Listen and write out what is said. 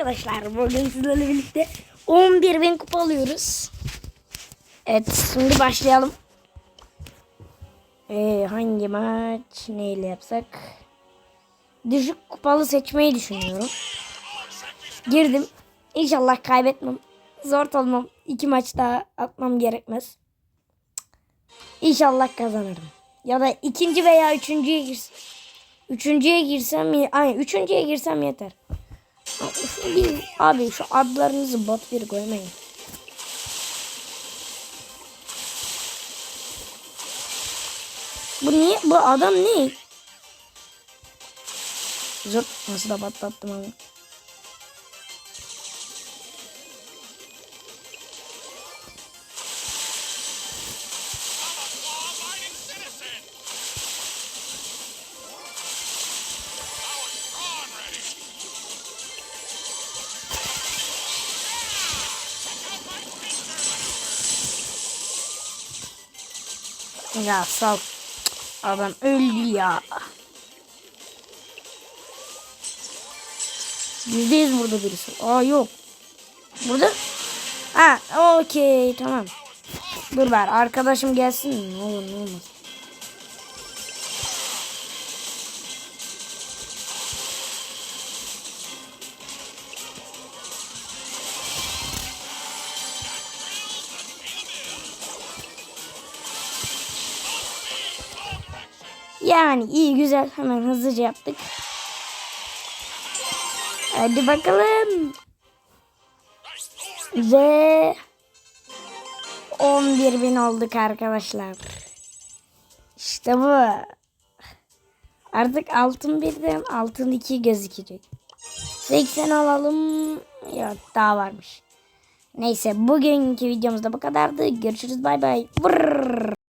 arkadaşlar. Bugün sizlerle birlikte 11 bin kupa alıyoruz. Evet şimdi başlayalım. Ee, hangi maç neyle yapsak? Düşük kupalı seçmeyi düşünüyorum. Girdim. İnşallah kaybetmem. Zor olmam. İki maç daha atmam gerekmez. İnşallah kazanırım. Ya da ikinci veya üçüncüye girsem. Üçüncüye girsem, ay üçüncüye girsem yeter. Bir- Abi şu adlarınızı bot bir koymayın. Bu niye? Bu adam ne? Zırt nasıl da patlattım abi. Ya sal. Adam öldü ya. Yüzde yüz burada birisi. Aa yok. Burada? Ha okey tamam. Dur ver arkadaşım gelsin. Ne olur ne olmaz. Yani iyi güzel hemen hızlıca yaptık. Hadi bakalım. Ve 11 bin olduk arkadaşlar. İşte bu. Artık altın birden altın iki gözükecek. 80 alalım. Yok daha varmış. Neyse bugünkü videomuzda bu kadardı. Görüşürüz bay bay.